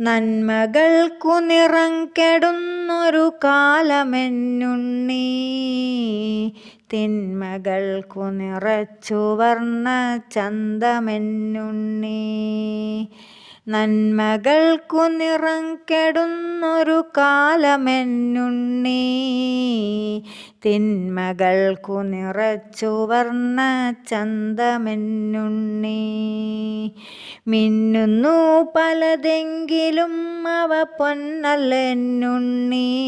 നന്മകൾക്കു നിറം കെടുന്നൊരു കാലമെന്നുണ്ണി. തിന്മകൾക്കു നിറച്ചു വർണ ചന്തമെന്നുണ്ണി. നന്മകൾക്കു നിറം കെടുന്നൊരു കാലമെന്നുണ്ണി. തിന്മകൾക്കു നിറച്ചു വർണ ചന്തമെന്നുണ്ണി. മിന്നുന്നു പലതെങ്കിലും അവ പൊന്നല്ലെന്നുണ്ണീ.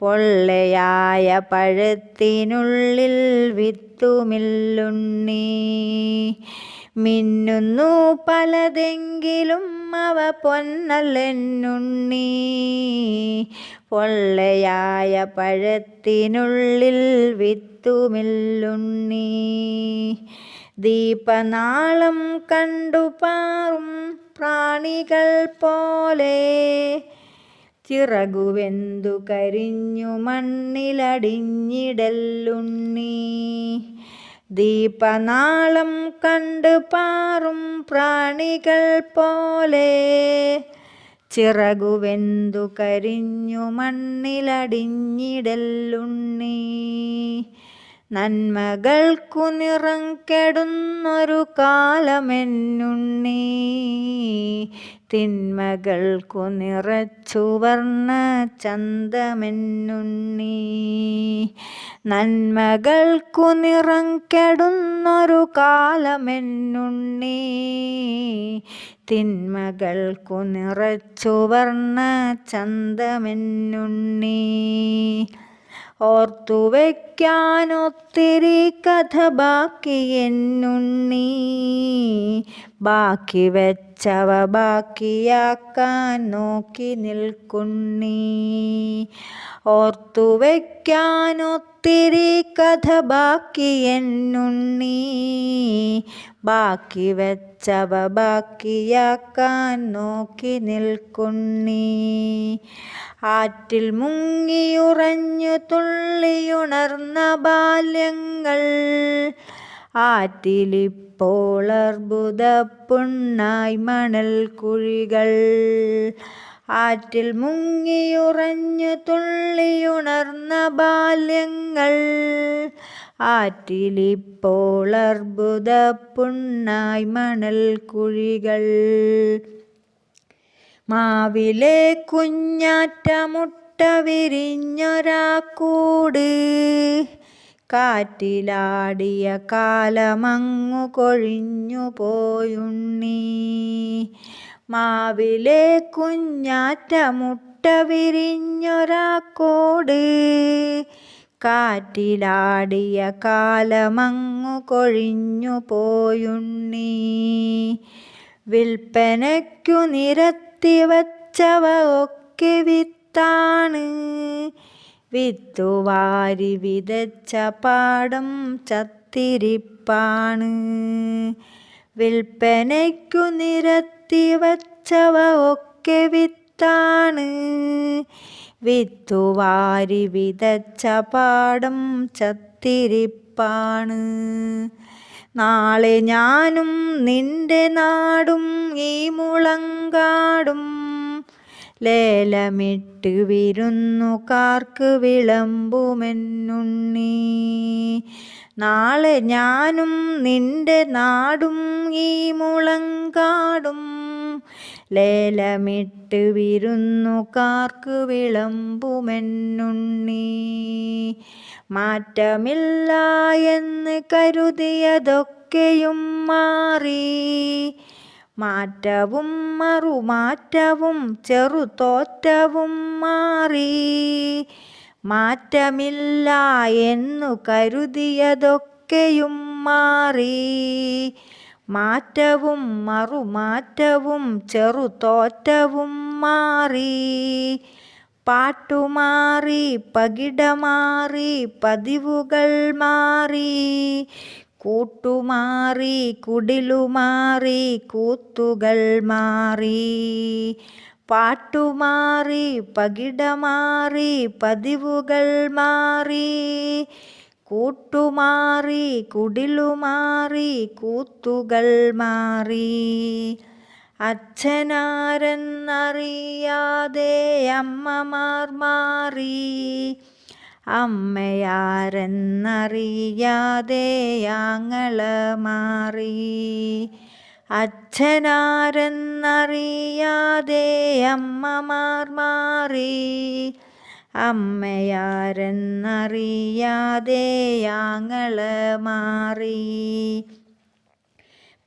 പൊള്ളയായ പഴത്തിനുള്ളിൽ വിത്തുമില്ലുണ്ണി. മിന്നുന്നു പലതെങ്കിലും അവ പൊന്നല്ലെന്നുണ്ണി. പൊള്ളയായ പഴത്തിനുള്ളിൽ വിത്തുമില്ലുണ്ണി. ദീപനാളം കണ്ടുപാറും പ്രാണികൾ പോലെ. ചിറകുവെന്തു കരിഞ്ഞു മണ്ണിലടിഞ്ഞിടല്ലുണ്ണി. ദീപനാളം കണ്ട് പാറും പ്രാണികൾ പോലെ. ചിറകുവെന്തു കരിഞ്ഞു മണ്ണിലടിഞ്ഞിടല്ലുണ്ണി നന്മകൾക്കു നിറം കെടുന്നൊരു കാലമെന്നുണ്ണി. തിന്മകൾക്കു നിറച്ചു വർണ ചന്തമെന്നുണ്ണി. നന്മകൾക്കു നിറം കെടുന്നൊരു കാലമെന്നുണ്ണി. തിന്മകൾക്കു നിറച്ചു വർണ ചന്തമെന്നുണ്ണി. ഓർത്തു വയ്ക്കാനൊത്തിരി കഥ ബാക്കി എന്നുണ്ണി ബാക്കി വെച്ചവ ബാക്കിയാക്കാൻ നോക്കി നിൽക്കുന്നീ ഓർത്തു വയ്ക്കാനൊത്തിരി കഥ ബാക്കി എന്നുണ്ണീ ബാക്കി വെച്ചവ ബാക്കിയാക്കാൻ നോക്കി നിൽക്കുന്നീ ആറ്റിൽ മുങ്ങിയുറഞ്ഞു തുള്ളിയുണർന്ന ബാല്യങ്ങൾ ആറ്റിലിപ്പോൾ അർബുദപ്പുണ്ണായി മണൽ കുഴികൾ. ആറ്റിൽ മുങ്ങിയുറഞ്ഞു തുള്ളിയുണർന്ന ബാല്യങ്ങൾ. ആറ്റിലിപ്പോൾ അർബുദപ്പുണ്ണായി മണൽ കുഴികൾ. മാവിലെ കുഞ്ഞാറ്റ മുട്ട വിരിഞ്ഞൊരാക്കൂട്. കാറ്റിലാടിയ കാലമങ്ങു കൊഴിഞ്ഞു പോയുണ്ണി. മാവിലെ കുഞ്ഞാറ്റ മുട്ട വിരിഞ്ഞൊരാക്കോട്. കാറ്റിലാടിയ കാലമങ്ങു കൊഴിഞ്ഞു പോയുണ്ണി. വിൽപ്പനയ്ക്കു നിരത്തിവച്ചവ ഒക്കെ വിത്താണ്. വിത്തുവാരി വിതച്ച പാടം ചത്തിരിപ്പാണ്. വിൽപ്പനയ്ക്കു നിരത്തി വച്ചവ ഒക്കെ വിത്താണ്. വിത്തുവാരി വിതച്ച പാടം ചത്തിരിപ്പാണ്. നാളെ ഞാനും നിന്റെ നാടും ഈ മുളങ്കാടും ലേലമിട്ട് വിരുന്നുകാർക്ക് വിളമ്പുമെന്നുണ്ണി. നാളെ ഞാനും നിന്റെ നാടും ഈ മുളങ്കാടും. ലേലമിട്ട് വിരുന്നുകാർക്ക് വിളമ്പുമെന്നുണ്ണി. മാറ്റമില്ല എന്ന് കരുതിയതൊക്കെയും മാറി. മാറ്റവും മറുമാറ്റവും ചെറുതോറ്റവും മാറി. മാറ്റമില്ല എന്നു കരുതിയതൊക്കെയും മാറി. മാറ്റവും മറുമാറ്റവും ചെറുതോറ്റവും മാറി. പാട്ടുമാറി പകിടമാറി പതിവുകൾ മാറി. കൂട്ടുമാറി കുടിലുമാറി കൂത്തുകൾ മാറി. പാട്ടുമാറി പകിടമാറി പതിവുകൾ മാറി. കൂട്ടുമാറി കുടിലുമാറി കൂത്തുകൾ മാറി. അച്ഛനാരെന്നറിയാതെ അമ്മമാർ മാറി. അമ്മയാരെന്നറിയാതെ ആങ്ങള മാറി. അച്ഛനാരെന്നറിയാതെ അമ്മമാർ മാറി. അമ്മയാരെന്നറിയാതെ ആങ്ങള മാറി.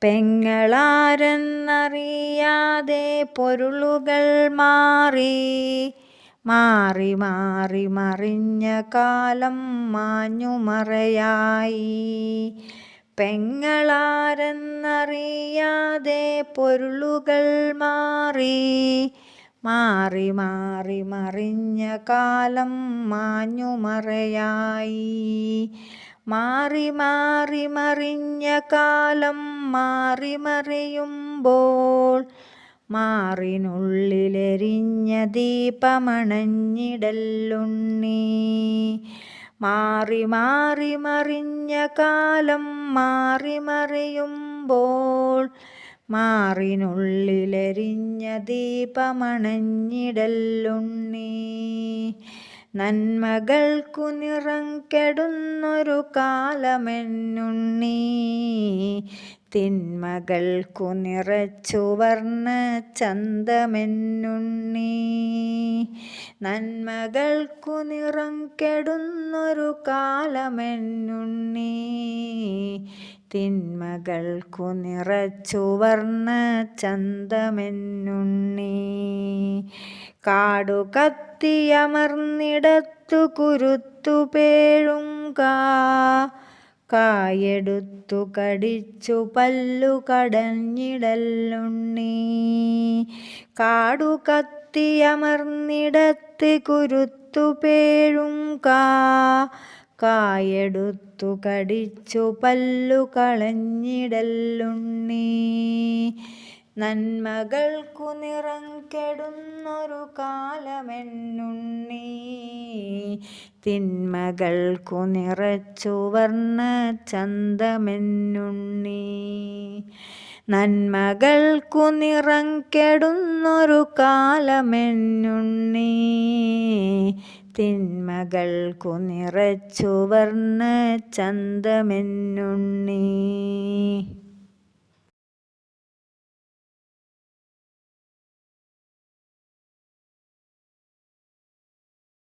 പെങ്ങളാരെന്നറിയാതെ പൊരുളുകൾ മാറി. മാറി മാറി മറിഞ്ഞ കാലം മാഞ്ഞുമറയായി. പെങ്ങളാരെന്നറിയാതെ പൊരുളുകൾ മാറി. മാറി മാറി മറിഞ്ഞ കാലം മാഞ്ഞുമറയായി. മാറി മാറി മറിഞ്ഞ കാലം മാറി മറിയുമ്പോൾ മാറിനുള്ളിലെരിഞ്ഞ ദീപമണഞ്ഞിടല്ലുണ്ണി മാറി മാറി മറിഞ്ഞ കാലം മാറി മറിയുമ്പോൾ മാറിനുള്ളിലെരിഞ്ഞ ദീപമണഞ്ഞിടല്ലുണ്ണി നന്മകൾക്കു നിറം കെടുന്നൊരു കാലമെന്നുണ്ണി. തിന്മകൾക്കു നിറച്ചു വർണ ചന്തമെന്നുണ്ണി. നന്മകൾക്കു നിറം കെടുന്നൊരു കാലമെന്നുണ്ണി. തിന്മകൾക്കു നിറച്ചു വർണ ചന്തമെന്നുണ്ണി. കാടു കത്തിയമർന്നിടത്തു കുരുത്തു പേഴുങ്കാ കായെടുത്തു കടിച്ചു പല്ലു കടഞ്ഞിടല്ലുണ്ണി കാടു കത്തിയമർന്നിടത്ത് കുരുത്തു കാ. കായെടുത്തു കടിച്ചു പല്ലു കളഞ്ഞിടല്ലുണ്ണി നന്മകൾക്കു നിറം കെടുന്നൊരു കാലമെന്നുണ്ണി. തിന്മകൾക്കു നിറച്ചു വർണ ചന്തമെന്നുണ്ണി. നന്മകൾക്കു നിറം കെടുന്നൊരു കാലമെന്നുണ്ണി. തിന്മകൾക്കു നിറച്ചു വർണ ചന്തമെന്നുണ്ണി.